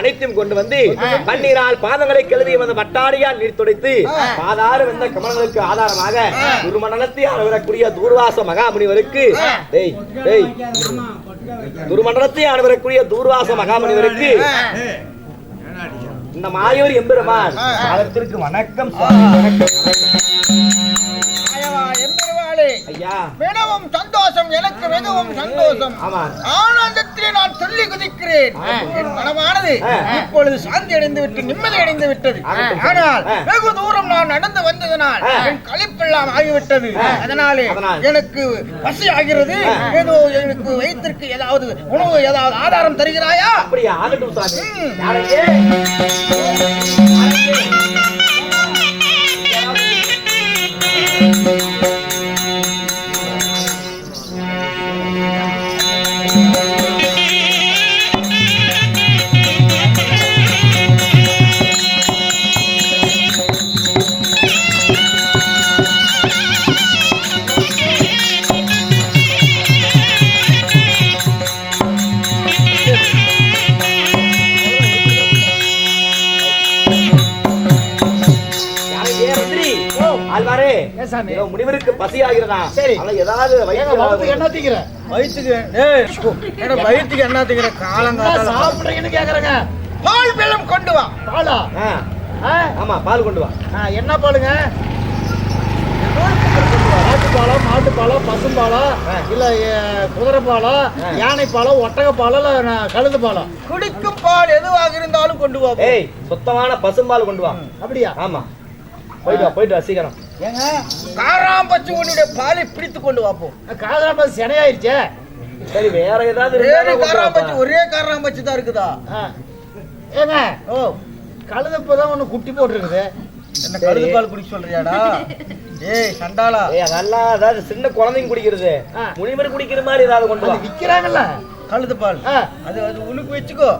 அனைத்தையும் கொண்டு வந்து பன்னீரால் பாதங்களை கெழுதி வந்த வட்டாரியால் நீர் துடைத்து பாதார வந்த கமலங்களுக்கு ஆதாரமாக துருமண்டலத்தை அணுவரக்கூடிய தூர்வாச மகாமுனிவருக்கு டேய் டேய் துருமண்டலத்தை அணுவரக்கூடிய தூர்வாச மகாமுனிவருக்கு இந்த மாயூர் எம்பெருமான் அதற்கு வணக்கம் வணக்கம். ஐயா மிகவும் சந்தோஷம் எனக்கு மிகவும் சந்தோஷம் ஆனந்தத்திலே நான் சொல்லி குதிக்கிறேன் என் மனமானது. இப்பொழுது சாந்தி அடைந்து விட்டு நிம்மதி அடைந்து விட்டது. ஆனால். வெகு தூரம் நான் நடந்து வந்ததனால். என் கழிப்பெல்லாம் ஆகிவிட்டது. அதனாலே. எனக்கு பசி ஆகிறது. ஏதோ எனக்கு வயிற்றிற்கு ஏதாவது உணவு ஏதாவது ஆதாரம் தருகிறாயா அப்படியா ஆகட்டும் சாமி சாமி. ஏதோ முனிவருக்கு பசி ஆகிறதா சரி. ஏதாவது வயிற்று என்ன திங்கிற வயிற்றுக்கு ஏடா, வயிற்றுக்கு என்ன? திங்கிற காலங்காத்தால சாப்பிடுறீங்கன்னு கேக்குறேங்க. பால் வெள்ளம் கொண்டு வா. பாலா? ஆமா பால் கொண்டு வா. என்ன பாலுங்க? ஆட்டுப்பாலா மாட்டுப்பாலா பசும்பாலா. இல்ல எ, குதிரை பாலா ஆ. யானை பாலா ஒட்டக பாலா இல்ல ந- கழுது பாலா குடிக்கும் பால் எதுவாக இருந்தாலும் கொண்டு வா ஏய் சுத்தமான பசும்பால் கொண்டு வா. அப்படியா? ஆமா. போயிட்டு வா போயிட்டு வா சீக்கிரம். ஏங்க? காராம்பச்சு உன்னுடைய பாலை பிடித்து கொண்டு வா போ காதலாம்பது சினையாயிருச்சே. சரி வேற ஏதாவது வேறு காராம்பச்சு. ஒரே காராம்பச்சு தான் இருக்குதா. ஏங்க ஓ. கழுது இப்பதான் ஒண்ணு குட்டி போட்டிருக்குது. என்ன கழுது பால் குடிக்க சொல்றியாடா? ஏய் சண்டாளா. ஏய் அதெல்லாம் அதாவது சின்ன குழந்தைங்க குடிக்கிறது. முனிவர் குடிக்கிற மாதிரி ஏதாவது கொண்டு வா. அது விக்கிறாங்கல்ல கழுது பால் அது அது உனக்கு வச்சுக்கோ.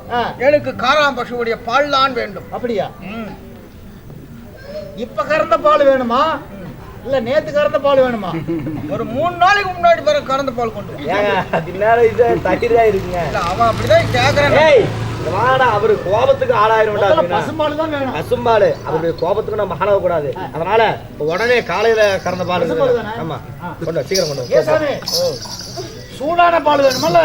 எனக்கு காராம்பசுடைய பால் தான் வேண்டும். அப்படியா? ம். இப்ப கறந்த பால் வேணுமா? இல்ல நேத்து கறந்த பால் வேணுமா? ஒரு மூணு நாளைக்கு முன்னாடி பிறகு கறந்த பால் கொண்டு நேரம் இது தயிரா இருக்குங்க அவன் அப்படிதான் கேக்குறான். வாடா அவரு கோபத்துக்கு அப்படின்னா. பசும்பால் தான் வேணும். பசும்பாலு அவருடைய கோபத்துக்கு நம்ம ஆளவ கூடாது. அதனால உடனே காலையில கறந்த பால்? ஆமா. கொண்டு சீக்கிரம் கொண்டு சூடான பால் வேணுமா இல்ல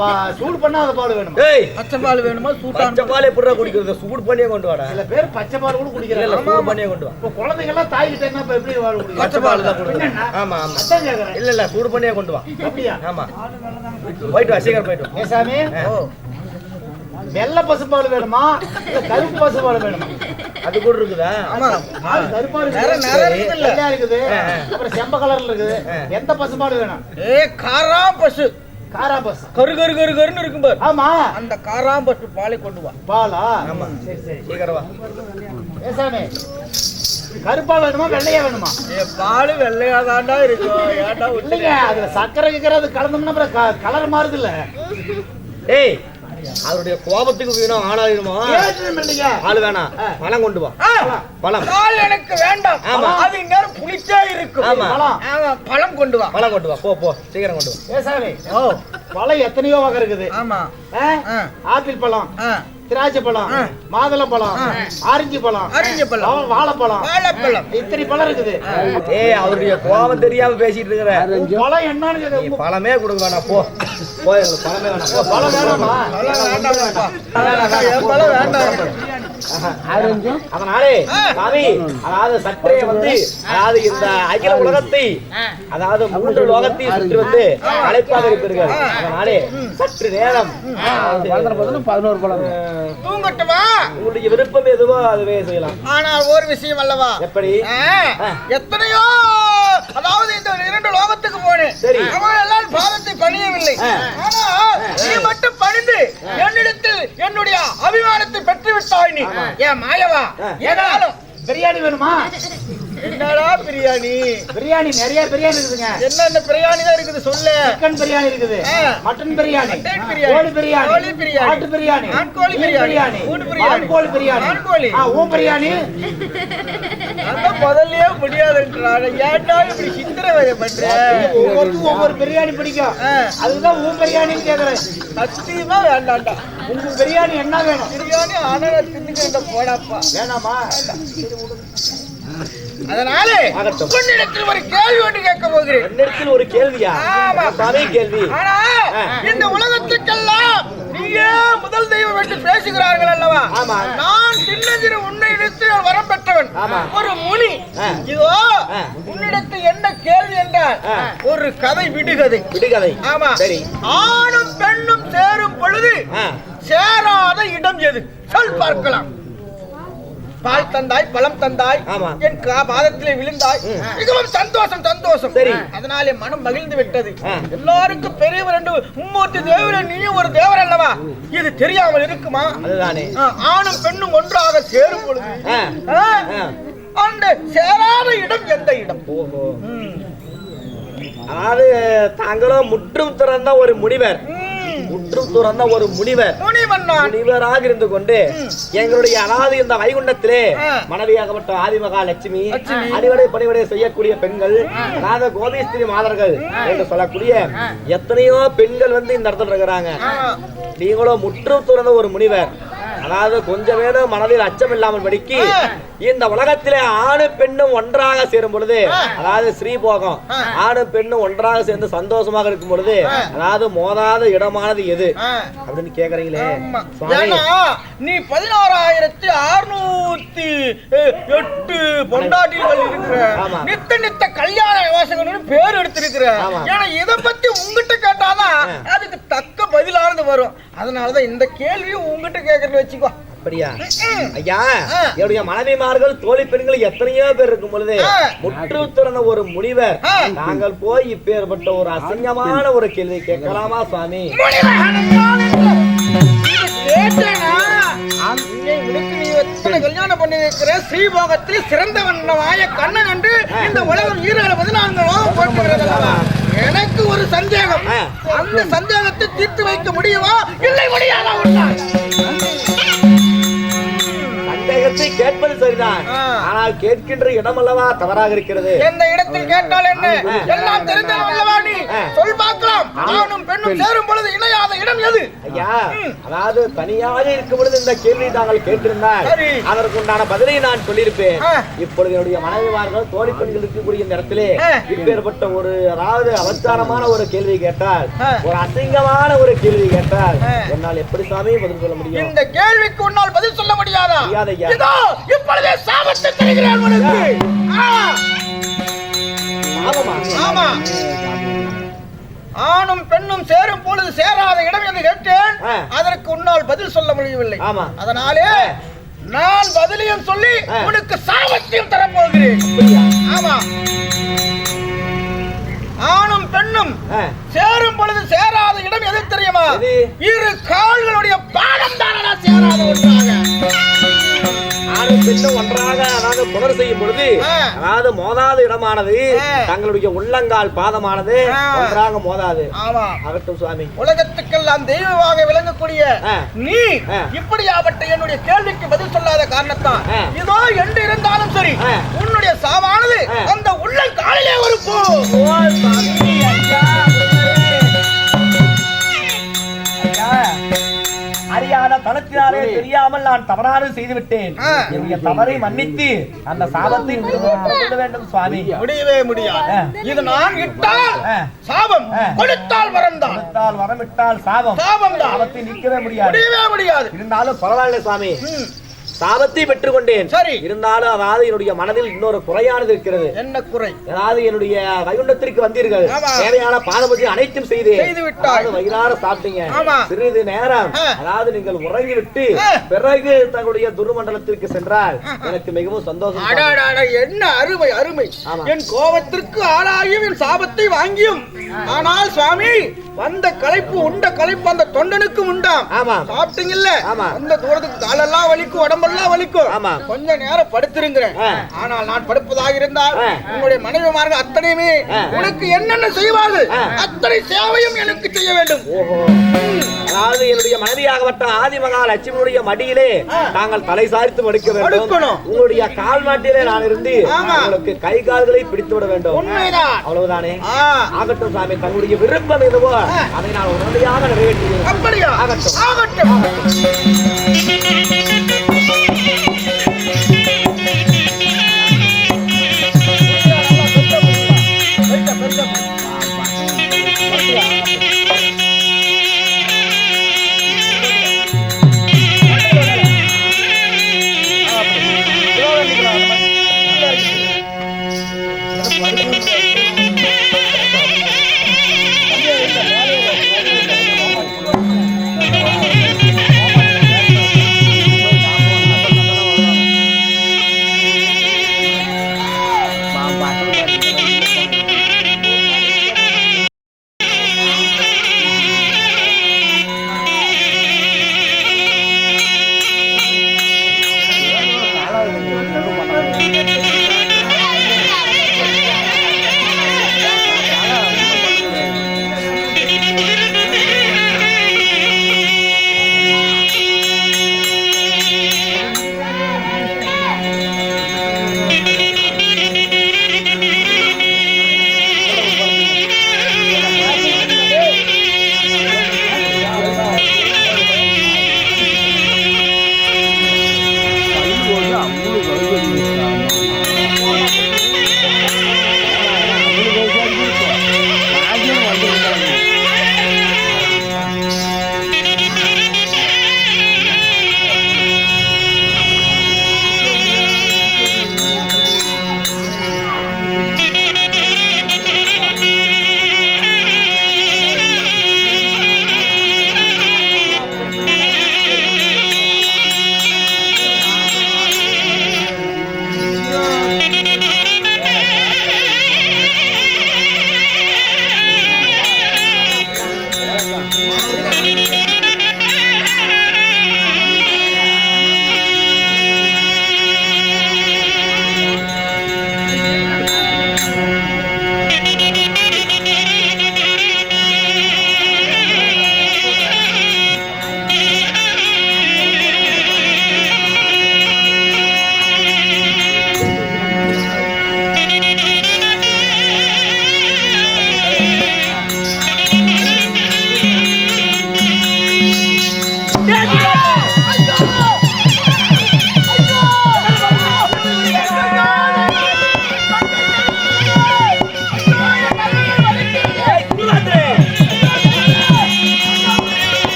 பா- சூடு பண்ணாத பால் வேணுமா? ஏய் பச்சை பால் வேணுமா? சூட்டான் பச்சை பால் எப்படிடா குடிக்கிறது? சூடு பண்ணியே கொண்டு வாடா. சில பேர் பச்சை பால் கூட குடிக்கிறாங்க. இல்ல சூடு பண்ணியே கொண்டு வா. இப்போ குழந்தைங்க எல்லாம் தாய் கிட்ட என்ன எப்படி பால் பச்சை குடிக்கிறாங்க பால் தான் கொடுங்க என்னண்ணா? ஆமா ஆமா. அதான் கேக்குறேன். இல்ல இல்ல சூடு பண்ணியே கொண்டு வா. அப்படியா? ஆமா. போயிட்டு வா சீக்கிரம் போயிட்டு வா. ஏ சாமி. வெள்ளை பசும்பால் வேணுமா? இல்ல கருப்பு பசும்பால் வேணுமா? அது கூட இருக்குதா? ஆமா. இருக்குது. வெள்ளையா. அப்புறம் செம்ப கலர்ல இருக்குது. எந்த பசும்பால் வேணும்? ஏ காரா பசு கரு கரு கரு கருன்னு இருக்கும் பாரு. ஆமா. அந்த காராம்பசு பாலை கொண்டு வா. பாலா? ஆமா. சரி சரி. சீக்கிரம் வா. ஏ சாமி. கருப்பா வேணுமா வெள்ளையா வேணுமா? ஏ பால் வெள்ளையாதாண்டா இருக்கும். ஏன்டா இல்லைங்க அதுல சக்கரை கிக்கரை அது கலந்தோம்னா அப்புறம் கலர் மாறுது இல்ல ஏய் அவருடைய கோபத்துக்கு வீணும் ஆளாயிருமா ஆளு வேணாம் ஆ. பழம் கொண்டு வா. பழம். எனக்கு வேண்டாம். ஆமா. அது நேரம் புளிச்சா இருக்கும். ஆமா. பழம் கொண்டு வா. பழம் கொண்டு வா. போ போ. சீக்கிரம் கொண்டு வா. ஏ சாமி. ஓ. பழம் எத்தனையோ வகை இருக்குது. ஆமா. ஆப்பிள் பழம். திராட்சை பழம். மாதுளம் பழம். ஆரஞ்சு பழம் ஆரஞ்சு பழம். வாழைப்பழம். வாழைப்பழம். இத்தனை பழம் இருக்குது. ஏய் அவருடைய கோபம் தெரியாம பேசிட்டு இருக்கிற. பழம் என்னன்னு. பழமே கொடுக்க வேணாம் போ. போ எங்களுக்கு பழமே வேணாம் போ. பழம் வேணாமா? பழம் வேண்டாம் அதனாலே சாமி அதாவது சற்றே வந்து அதாவது இந்த அகில உலகத்தை அதாவது மூன்று லோகத்தை சுற்றி வந்து அழைப்பாக இருப்பீர்கள். அதனாலே சற்று நேரம். பதினோரு பழம். தூங்கட்டுமா? உங்களுடைய விருப்பம் எதுவோ அதுவே செய்யலாம். ஆனால் ஒரு விஷயம் அல்லவா? எப்படி? எத்தனையோ அதாவது இந்த இரண்டு லோகத்துக்கு போனேன் சரி. அவர்கள் எல்லாம் பாதத்தை பணியவில்லை ஆ. ஆனா நீ மட்டும் பணிந்து என்னிடத்தில் என்னுடைய அபிமானத்தை பெற்று விட்டாய் நீ ஏன் மாயவா? ஆ. ஏனாலும் பிரியாணி வேணுமா? என்னடா பிரியாணி? பிரியாணி நிறைய பிரியாணி இருக்குதுங்க. என்னென்ன பிரியாணி தான் இருக்குது சொல்லு. சிக்கன் பிரியாணி இருக்குது. மட்டன் பிரியாணி. கோழி பிரியாணி. கோழி பிரியாணி, ஆட்டு பிரியாணி. ஆட்கோழி பிரியாணி, ஊடு பிரியாணி, ஆண்கோழி பிரியாணி. ஆண்கோழி. ஆ, ஊன் பிரியாணி. அந்த முதல்லயே முடியாதுன்றான் ஏன்டா இப்படி சித்திரவதை பண்ற? ஒவ்வொருத்துக்கும் ஒவ்வொரு பிரியாணி பிடிக்கும். அதுதான் உன் பிரியாணின்னு கேக்குறேன். சத்தியமா வேண்டாம்டா. உங்க பிரியாணி என்ன வேணும்? பிரியாணி ஆனா தின்னுக்கிட்ட போடாப்பா. வேணாமா? அதனால ஆகட்டும். உன்னிடத்தில் ஒரு கேள்வி ஒன்று கேட்க போகிறேன் என்னிடத்தில் ஒரு கேள்வியா ஆமா. கேள்வி ஆனா. இந்த உலகத்துக்கெல்லாம் நீயே முதல் தெய்வம் என்று பேசுகிறார்கள் அல்லவா. நான் சின்னஞ்சிறு உன்னிடத்தில் வரம் பெற்றவன். ஒரு முனி. இதோ என்ன கேள்வி என்றால். ஒரு கதை விடுகதை விடுகதை ஆமா சரி ஆணும் பெண்ணும் சேரும் பொழுது. சேராத இடம் எது சொல் பார்க்கலாம் பால் தந்தாய் பழம் தந்தாய். என் பாதத்திலே விழுந்தாய். மிகவும் சந்தோஷம் சந்தோஷம். அதனாலே மனம் மகிழ்ந்து விட்டது. எல்லாருக்கும் பெரியவர் என்று மும்மூர்த்தி தேவர் நீயும் ஒரு தேவர் அல்லவா இது தெரியாமல் இருக்குமா அதுதானே ஆணும் பெண்ணும் ஒன்றாக சேரும் பொழுது. அந்த சேராத இடம் எந்த இடம். அதாவது தாங்களும் முற்றும் துறந்த ஒரு முனிவர் ம். முற்றும் துறந்த ஒரு முனிவர். முனிவராக இருந்து கொண்டு எங்களுடைய அதாவது இந்த வைகுண்டத்திலே. மனைவியாகப்பட்ட ஆதிமகா லட்சுமி. அடிவடை பணிவிடை செய்யக்கூடிய பெண்கள் அதாவது கோபிஸ்திரி மாதர்கள் என்று சொல்லக்கூடிய எத்தனையோ பெண்கள் வந்து இந்த இடத்துல இருக்கிறாங்க. நீங்களும் முற்றும் துறந்த ஒரு முனிவர். அதாவது கொஞ்சம் வேணும் மனதில் அச்சம் இல்லாமல் படிக்கு இந்த உலகத்திலே ஆணு பெண்ணும் ஒன்றாக சேரும் பொழுது அதாவது ஸ்ரீபோகம் ஆணு பெண்ணும் ஒன்றாக சேர்ந்து சந்தோஷமாக இருக்கும் பொழுது அதாவது மோதாத இடமானது எது. அப்படின்னு கேக்குறீங்களே நீ பதினாறாயிரத்தி அறுநூத்தி எட்டு பொண்டாட்டிகள் இருக்கிற. நித்த நித்த கல்யாண யோசகன்னு பேர் எடுத்திருக்கிற. ஏன்னா இத பத்தி உங்ககிட்ட கேட்டாதான் அதுக்கு தக்க பதிலானது வரும் அதனாலதான் இந்த கேள்வியும் உங்ககிட்ட கேட்கறது வச்சுக்கோ அப்படியா. ஐயா. என்னுடைய மனைவிமார்கள் தோழி பெண்கள் எத்தனையோ பேர் இருக்கும் பொழுது. முற்று திறந்த ஒரு முனிவர். நாங்கள் போய் இப்பேற்பட்ட ஒரு அசிங்கமான ஒரு கேள்வி கேட்கலாமா சுவாமி கல்யாணம் பண்ணி ஸ்ரீபோகத்தில் சிறந்தவன் வாய கண்ணன் என்று இந்த உலகம் ஈரேழு பதினான்கு லோகம் போட்டுகிறது அல்லவா? எனக்கு ஒரு சந்தேகம். அந்த சந்தேகத்தை தீர்த்து வைக்க முடியுமா இல்லை முடியாதா? சந்தேகத்தை கேட்பது சரிதான். ஆனால் கேட்கின்ற இடம் அல்லவா தவறாக இருக்கிறது எந்த இடத்தில் கேட்டால் என்ன எல்லாம் தெரிந்தவன் அல்லவா நீ. சொல் பார்க்கலாம் ஆணும் பெண்ணும் சேரும் பொழுது இணையாத இடம் எது ஐயா அதாவது தனியாக இருக்கும் பொழுது இந்த கேள்வி தாங்கள் கேட்டிருந்தால் சரி. அதற்கு உண்டான பதிலை நான் சொல்லியிருப்பேன். இப்பொழுது என்னுடைய மனைவிமார்கள் தோழி பெண்கள் இருக்கக்கூடிய இந்த இடத்திலே. இப்பேற்பட்ட ஒரு அதாவது அவசாரமான ஒரு கேள்வி கேட்டால். ஒரு அசிங்கமான ஒரு கேள்வி கேட்டால். என்னால் எப்படி சாமி பதில் சொல்ல முடியும் இந்த கேள்விக்கு உன்னால் பதில் சொல்ல முடியாதா முடியாது ஐயா. இதோ இப்பொழுதே சாபத்தை தருகிறேன் உனக்கு ஆமா ஆணும் பெண்ணும் சேரும் பொழுது சேராத இடம் என்று கேட்டேன். அதற்கு உன்னால் பதில் சொல்ல முடியவில்லை ஆமா. அதனாலே நான் பதிலையும் சொல்லி. உனக்கு சாபத்தையும் தரப்போகிறேன்? ஆமா ஆணும் பெண்ணும். சேரும் பொழுது சேராத இடம் எது தெரியுமா? இரு கால்களுடைய பாலம் தானடா சேராத ஒன்றாக ஆணும் பெண்ணும் ஒன்றாக அதாவது புணர் செய்யும் பொழுது. அதாவது மோதாத இடமானது. தங்களுடைய உள்ளங்கால் பாதமானது. ஒன்றாக மோதாது ஆமா ஆகட்டும் சுவாமி உலகத்துக்கெல்லாம் தெய்வமாக விளங்கக்கூடிய. நீ ஆ. இப்படியாப்பட்ட என்னுடைய கேள்விக்கு பதில் சொல்லாத காரணத்தான். இதோ என்று இருந்தாலும் சரி. உன்னுடைய சாவானது. அந்த உள்ளங்காலிலே ஒரு பூ தனத்தினாலே தெரியாமல் நான் தவறாறு செய்து விட்டேன் ஆ. என்னுடைய தவறை மன்னித்து அந்த சாபத்தை கொள்ள வேண்டும் சுவாமி. முடியவே முடியாது. இது நான் இட்டால். சாபம். கொடுத்தால் வரம் தான் கொடுத்தால் வரமிட்டால் சாபம். சாபம் தான். சாபத்தை நீக்கவே முடியாது. முடியவே முடியாது. இருந்தாலும் பரவாயில்ல சுவாமி. சாபத்தை பெற்றுக்கொண்டேன். சரி. இருந்தாலும் அதாவது என்னுடைய மனதில் இன்னொரு குறையானது இருக்கிறது. என்ன குறை? அதாவது என்னுடைய வைகுண்டத்திற்கு வந்தீர்கள். தேவையான பாதபதி அனைத்தும் செய்து வயிறார சாப்பிட்டீங்க. சிறிது நேரம். அதாவது நீங்கள் உறங்கிவிட்டு. பிறகு தங்களுடைய துருமண்டலத்திற்கு சென்றால் எனக்கு மிகவும் சந்தோஷம் என்ன அருமை அருமை. என் கோபத்திற்கு ஆளாகியும் என் சாபத்தை வாங்கியும். ஆனால் சுவாமி வந்த களைப்பு உண்ட களைப்பு அந்த தொண்டனுக்கும் உண்டாம். ஆமா. சாப்பிட்டீங்கல்ல? ஆமா. அந்த தூரத்துக்கு காலெல்லாம் வலிக்கும் உடம்பெல்லாம் வலிக்கும் ஆமா. கொஞ்ச நேரம் படுத்திருங்கிறேன் ஆ. ஆனால் நான் படுப்பதாக இருந்தால். உங்களுடைய மனைவிமார்கள் அத்தனையுமே. உனக்கு என்னென்ன செய்வார்கள். அத்தனை சேவையும் எனக்கு செய்ய வேண்டும். அதாவது என்னுடைய மனைவியாகப்பட்ட ஆதிமகா லட்சுமியுடைய மடியிலே தாங்கள் தலை சாய்த்து மடிக்க வேண்டும். உங்களுடைய கால் மாட்டிலே நான் இருந்து. உங்களுக்கு கை கால்களை பிடித்து விட வேண்டும் உண்மைதான் அவ்வளவுதானே ஆகட்டும் சாமி தங்களுடைய விருப்பம் எதுவோ அதை நான் உடனடியாக நிறைவேற்றுகிறேன் ஆகட்டும். ஆகட்டும்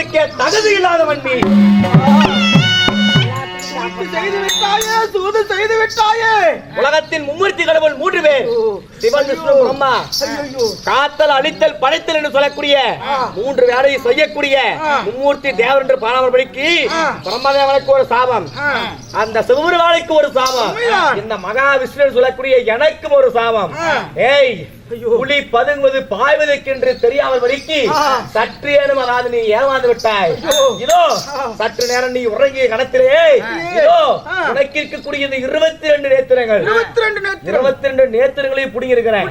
சொல்வதற்கே தகுதி இல்லாதவன் நீ. செய்து விட்டாயே சூது செய்து விட்டாயே. உலகத்தின் மும்மூர்த்தி கடவுள் மூன்று பேர். சிவன் விஷ்ணு பிரம்மா. காத்தல் அழித்தல் படைத்தல் என்று சொல்லக்கூடிய மூன்று வேலையை செய்யக்கூடிய மும்மூர்த்தி தேவர் என்று பிரம்மதேவனுக்கு ஒரு சாபம். அந்த சிவபெருமானுக்கு ஒரு சாபம். இந்த மகாவிஷ்ணு சொல்லக்கூடிய எனக்கும் ஒரு சாபம். ஏய் புலி பதுங்குவது பாய்வதற்கென்று தெரியாமல் வழிக்கு சற்று ஏனும் அதாவது நீ ஏமாந்து விட்டாய். இதோ சற்று நேரம் நீ உறங்கிய கணத்திலே இதோ உனக்கு இருக்கக்கூடிய இந்த இருபத்தி ரெண்டு நேத்திரங்கள் இருபத்தி ரெண்டு நேத்திரங்களையும் புடுங்கி. இருக்கிறேன்.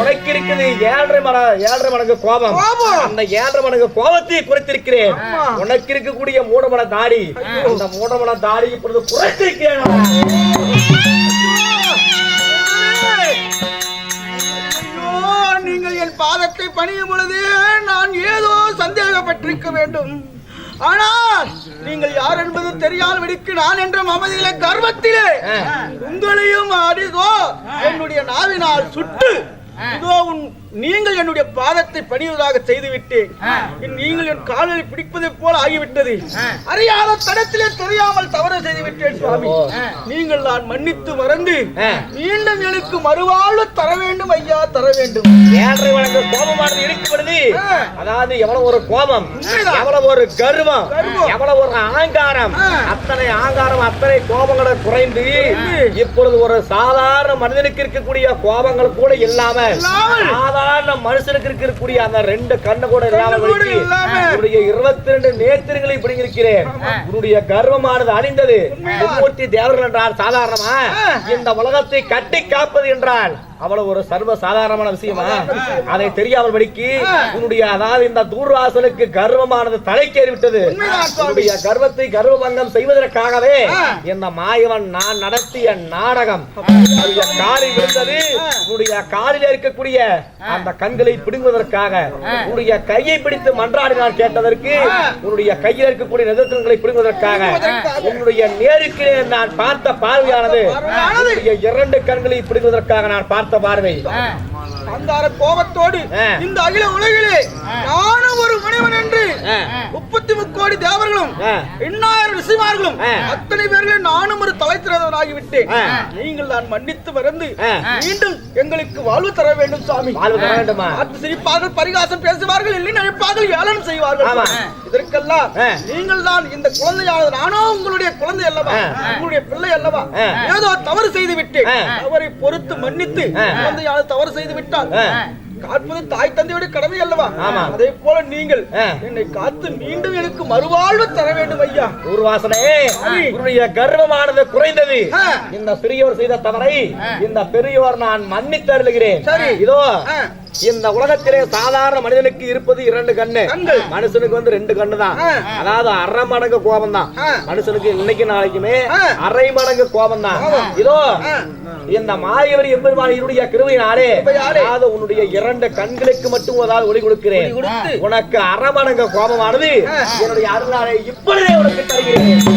உனக்கு இருக்குது ஏழரை மட ஏழரை மடங்கு கோபம். கோபம். அந்த ஏழரை மடங்கு கோபத்தை குறைத்திருக்கிறேன். உனக்கு இருக்கக்கூடிய மூடமட தாடி. அந்த மூடமட தாடி இப்பொழுது குறைத்திருக்கிறேன். நீங்கள் என் பாதத்தை பணியும் பொழுது நான் ஏதோ சந்தேகப்பட்டிருக்க வேண்டும். ஆனால் நீங்கள் யார் என்பது தெரியாத வெடிக்கு நான் என்ற மமதியில கர்வத்திலே உங்களையும் அடிதோ என்னுடைய நாவினால் சுட்டு இதோ உன் நீங்கள் என்னுடைய பாதத்தை பணிவதாக செய்துவிட்டு நீங்கள் என் காலில் பிடிப்பதைப் போல ஆகிவிட்டது அறியாத தடத்திலே தெரியாமல் தவறு செய்து விட்டேன் சுவாமி நீங்கள் நான் மன்னித்து மறந்து. மீண்டும் எனக்கு மறுவாழ்வு தர வேண்டும் ஐயா தர வேண்டும் ஏழரை வழக்கு கோபமானது இழுக்கப்படுது ஆ. அதாவது எவ்வளவு ஒரு கோபம். எவ்வளவு ஒரு கர்வம். எவ்வளவு ஒரு ஆங்காரம். அத்தனை ஆங்காரம் அத்தனை கோபங்களை குறைந்து இப்பொழுது ஒரு சாதாரண மனிதனுக்கு இருக்கக்கூடிய கோபங்கள் கூட இல்லாம இல்லாமல். சாதாரண மனுஷனுக்கு இருக்கக்கூடிய அந்த ரெண்டு கண்ணு கூட இல்லாம. இருபத்தி ரெண்டு நேத்திரங்களை இப்படி இருக்கிறேன் உன்னுடைய கர்வமானது அழிந்தது. மும்மூர்த்தி தேவர்கள் என்றால் சாதாரணமா. இந்த உலகத்தை கட்டி காப்பது என்றால் அவ்வளவு ஒரு சர்வ சாதாரணமான விஷயமா அதை தெரியாமல் படிக்கு உன்னுடைய அதாவது இந்த தூர்வாசலுக்கு கர்வமானது தலைக்கேறி விட்டது. உன்னுடைய கர்வத்தை கர்வபங்கம் செய்வதற்காகவே. இந்த மாயவன் நான் நடத்திய நாடகம். காலில் விழுந்தது உன்னுடைய காலில் இருக்கக்கூடிய அந்த கண்களை பிடுங்குவதற்காக. உன்னுடைய கையை பிடித்து மன்றாடி நான் கேட்டதற்கு உன்னுடைய கையில் இருக்கக்கூடிய நிதர்சனங்களை பிடுங்குவதற்காக. உன்னுடைய நேருக்கு நான் பார்த்த பார்வையானது இரண்டு கண்களை பிடுங்குவதற்காக நான் பார்த்த பார்வை அந்தார கோபத்தோடு. இந்த அகில உலகிலே நானும் ஒரு முனிவன் என்று. முப்பத்தி முக்கோடி தேவர்களும். எண்ணாயிரம் ரிஷிமார்களும். அத்தனை பேர்களையும் நானும் ஒரு தலைத்திறனாகி விட்டேன் ஆ. நீங்கள் நான் மன்னித்து மறந்து. மீண்டும் எங்களுக்கு வாழ்வு தர வேண்டும் சுவாமி வாழ்வு தர வேண்டுமா பார்த்து சிரிப்பார்கள் பரிகாசம் பேசுவார்கள் இல்லை நினைப்பார்கள் ஏளனம் செய்வார்கள். இதற்கெல்லாம். நீங்கள் தான் இந்த குழந்தையானது நானோ உங்களுடைய குழந்தை அல்லவா. உங்களுடைய பிள்ளை அல்லவா. ஏதோ தவறு செய்து விட்டேன். அவரை பொறுத்து மன்னித்து. குழந்தையானது தவறு செய்து விட்டால். காப்பது தாய் தந்தையுடைய கடமை அல்லவா. அதே போல நீங்கள். என்னை காத்து மீண்டும் எனக்கு மறுவாழ்வு தர வேண்டும் ஐயா ஊர்வாசனே உன்னுடைய கர்வமானது குறைந்தது. இந்த சிறியோர் செய்த தவறை இந்த பெரியோர் நான் மன்னித்து சரி. இதோ. இந்த உலகத்திலே சாதாரண மனிதனுக்கு இருப்பது இரண்டு கண்ணு. மனுஷனுக்கு வந்து ரெண்டு கண்ணு தான். அதாவது அரை மடங்கு கோபம் தான். மனுஷனுக்கு இன்னைக்கு நாளைக்குமே. அரை மடங்கு கோபம் தான் இதோ. இந்த மாயவரி எம்பெருமானியுடைய கிருபையினாலே கிருபையாலே. அதாவது உன்னுடைய இரண்டு கண்களுக்கு மட்டும் அதாவது ஒளி கொடுக்கிறேன். உனக்கு அரை மடங்கு கோபமானது என்னுடைய அருளாலே இப்பொழுதே உனக்கு தருகிறேன்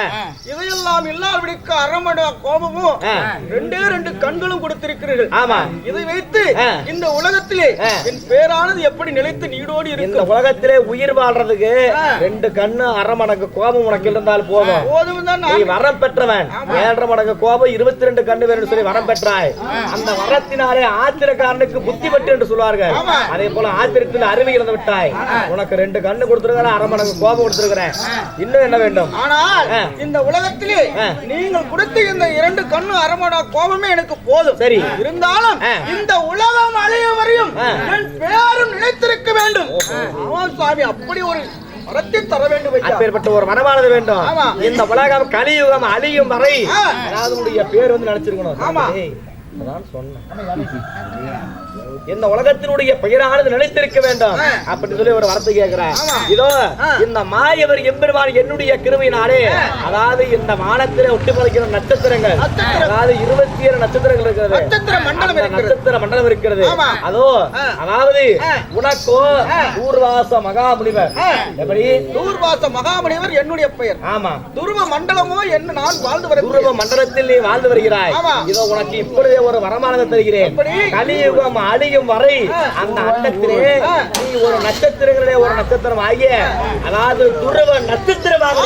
ஆ. இதையெல்லாம் இல்லாதபடிக்கு அரமடா கோபமும். ரெண்டே ரெண்டு கண்களும் கொடுத்திருக்கிறீர்கள். ஆமா. இதை வைத்து. இந்த உலகத்திலே. என் பேரானது எப்படி நிலைத்து நீடோடி இந்த இருக்கும்? உலகத்திலே உயிர் வாழ்றதுக்கு. ரெண்டு கண்ணு அரை மடங்கு கோபம் உனக்கு இருந்தால் போதும். போதும் தான் நீ வரம் பெற்றவன். ஏழரை மடங்கு கோபம் இருபத்தி ரெண்டு கண்ணு வேணும்னு சொல்லி வரம் பெற்றாய். அந்த வரத்தினாலே ஆத்திரக்காரனுக்கு புத்தி பட்டு என்று சொல்வார்கள். அதே போல ஆத்திரத்தில் அருவி இழந்து விட்டாய். உனக்கு ரெண்டு கண்ணு கொடுத்துருக்கிறேன் அரை மடங்கு கோபம் கொடுத்துருக்கிறேன். இன்னும் என்ன வேண்டும்? ஆனால். இந்த உலகத்திலே. நீங்கள் கொடுத்த இந்த இரண்டு கண்ணு அரமடா கோபமே எனக்கு போதும் சரி. இருந்தாலும். இந்த உலகம் அழிய வரையும் பேரும் நிலைத்திருக்க வேண்டும் ஆமாம் சுவாமி அப்படி ஒரு வரத்தை தர வேண்டும் அப்பேற்பட்ட ஒரு மனமானது வேண்டும் ஆமா. இந்த உலகம் கலியுகம் அழியும் வரை. அதாவது பேர் வந்து நினைச்சிருக்கணும் ஆமா. சொன்னேன் இந்த உலகத்தினுடைய பெயரானது நிலைத்திருக்க வேண்டும் ஆ. அப்படி சொல்லி ஒரு வார்த்தை கேட்கிறேன் ஆமா. இதோ. இந்த மாயவர் எம்பெருமான் என்னுடைய கிருமையினாலே அதாவது இந்த வானத்திலே ஒட்டி நட்சத்திரங்கள். அதாவது இருபத்தி ஏழு நட்சத்திரங்கள் இருக்கிறது நட்சத்திர மண்டலம் இருக்கிறது. அதோ. அதாவது. உனக்கோ ஆ. ஊர்வாச மகாமுனிவர். எப்படி தூர்வாச மகாமுனிவர் என்னுடைய பெயர் ஆமா துருவ மண்டலமோ என்ன நான் வாழ்ந்து வர துருவ மண்டலத்தில் நீ வாழ்ந்து வருகிறாய். இதோ உனக்கு இப்பொழுதே ஒரு வரமானது தருகிறேன்? கலியுகம் அழியும் வரை. அந்த அண்டத்திலே. நீ ஒரு நட்சத்திரங்களே ஒரு நட்சத்திரம் ஆகிய அதாவது துருவ நட்சத்திரமாக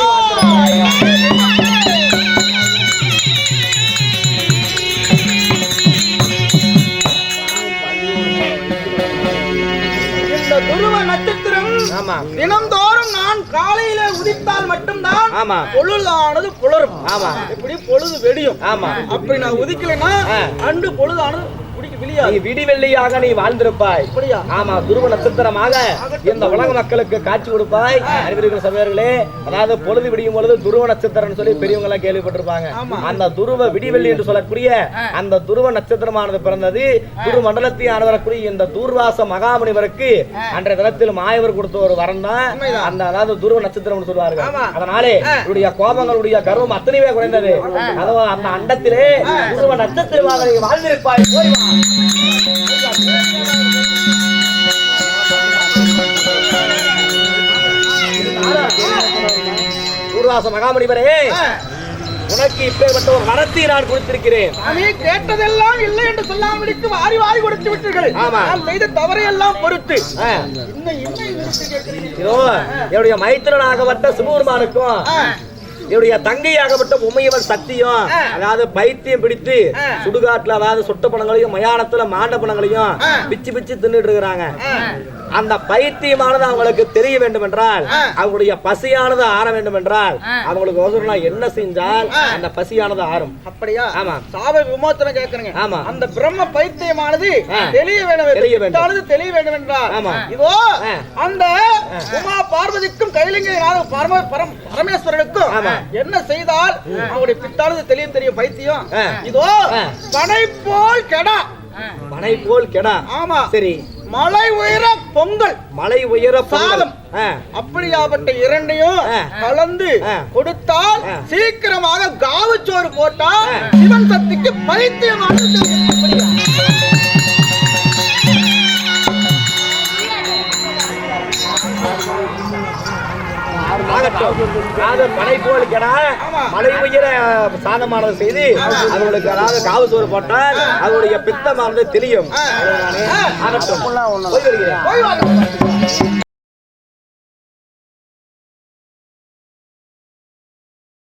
இந்த துருவ நட்சத்திரம் ஆமா தினந்தோறும் நான் காலையில உதித்தால் மட்டும்தான் ஆமா. பொழுதானது புலரும் ஆமா. இப்படி பொழுது வெடியும் ஆமா அப்படி நான் உதிக்கலைன்னா. அண்டு பொழுதானது நீ விடிவெள்ளியாக நீ வாழ்ந்திருப்பாய்? ஆமா துருவ நட்சத்திரமாக இந்த உலக மக்களுக்கு காட்சி கொடுப்பாய். அறிவியர்கள் சபையர்களே அதாவது பொழுது விடியும் பொழுது துருவ நட்சத்திரம் சொல்லி பெரியவங்க எல்லாம் கேள்விப்பட்டிருப்பாங்க. அந்த துருவ விடிவெள்ளி என்று சொல்லக்கூடிய அந்த துருவ நட்சத்திரமானது பிறந்தது. துரு மண்டலத்தை ஆனவரக்கூடிய இந்த தூர்வாச மகாமுனிவருக்கு அன்றைய தினத்தில் மாயவர் கொடுத்த ஒரு வரம் தான். அந்த அதாவது துருவ நட்சத்திரம் சொல்வார்கள். அதனாலே இவருடைய கோபங்களுடைய கர்வம் அத்தனைவே குறைந்தது. அதுவும் அந்த அண்டத்திலே துருவ நட்சத்திரமாக வாழ்ந்திருப்பாய். போய் சூரதாச மகாமணிவரே உனக்கு இப்பேற்பட்ட ஒரு வரத்தை நான் கேட்டதெல்லாம் இல்லை என்று சொல்லாமடித்து வாரி வாரி கொடுத்து விட்டீர்கள். நான் செய்த தவறை எல்லாம் பொறுத்து என்னுடைய மைத்திரனாக வந்த சிவபெருமானுக்கும் என்னுடைய தங்கையாகப்பட்ட உமையவன் சக்தியும் ஆ. அதாவது பைத்தியம் பிடித்து. சுடுகாட்டுல அதாவது சுட்ட பணங்களையும் மயானத்துல மாண்ட பணங்களையும். பிச்சு பிச்சு தின்னுட்டு இருக்கிறாங்க. அந்த பைத்தியமானது அவங்களுக்கு தெரிய வேண்டும் என்றால். அவங்களுடைய பசியானது ஆற வேண்டும் என்றால் அவங்களுக்கு ஒசரம் நான் என்ன செஞ்சால். அந்த பசியானது ஆறும் அப்படியா ஆமா. சாப விமோசனம் கேட்கறீங்க ஆமா. அந்த பிரம்ம பைத்தியமானது ஆ. தெளிய வேண்டும் தெளிய வேண்டும். தெளிய வேண்டும் என்றார் ஆமா. இதோ. அந்த உமா பார்வதிக்கும் கைலிங்க பரம பரம் பரமேஸ்வரனுக்கும் ஆமா. என்ன செய்தால் அவருடைய பித்தானது தெளியும் தெரியும் பைத்தியம். இதோ. பனை போல் கெடா மனை போல் கெடா ஆமா சரி மலை உயர பொங்கல் மலை உயர. சாதம். அப்படியாப்பட்ட இரண்டையும். கலந்து. கொடுத்தால். சீக்கிரமாக காவுச்சோறு போட்டால். சிவன் சக்திக்கு பைத்தியமான ஆகட்டும். அதாவது பனை போல் மலை உயர சாதமானது செய்து அவங்களுக்கு அதாவது காவு சோறு போட்டால் அவருடைய பித்தமானது தெரியும் ஆ. ஆகட்டும் போய் வருகிறேன்